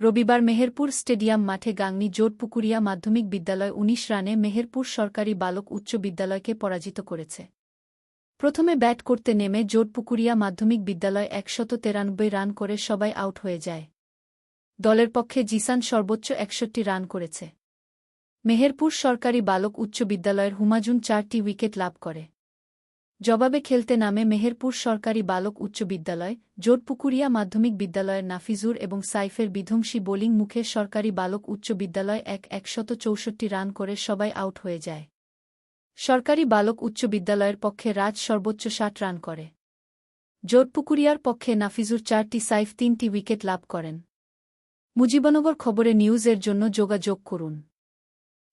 রবিবার মেহেরপুর স্টেডিয়াম মাঠে গাংনী জোটপুকুরিয়া মাধ্যমিক বিদ্যালয় ১৯ রানে মেহেরপুর সরকারি বালক উচ্চ বিদ্যালয়কে পরাজিত করেছে। প্রথমে ব্যাট করতে নেমে জোটপুকুরিয়া মাধ্যমিক বিদ্যালয় একশত তেরানব্বই রান করে সবাই আউট হয়ে যায়। দলের পক্ষে জিসান সর্বোচ্চ একষট্টি রান করেছে। মেহেরপুর সরকারি বালক উচ্চ বিদ্যালয়ের হুমাজুন চারটি উইকেট লাভ করে। জবাবে খেলতে নামে মেহেরপুর সরকারি বালক উচ্চ বিদ্যালয়, জোটপুকুরিয়া মাধ্যমিক বিদ্যালয়ের নাফিজুর এবং সাইফের বিধ্বংসী বোলিং মুখে সরকারি বালক উচ্চ বিদ্যালয় এক একশত চৌষট্টি রান করে সবাই আউট হয়ে যায়। সরকারি বালক উচ্চ বিদ্যালয়ের পক্ষে রাজ সর্বোচ্চ ষাট রান করে। জোটপুকুরিয়ার পক্ষে নাফিজুর চারটি, সাইফ তিনটি উইকেট লাভ করেন। মুজিবনগর খবরে নিউজের জন্য যোগাযোগ করুন।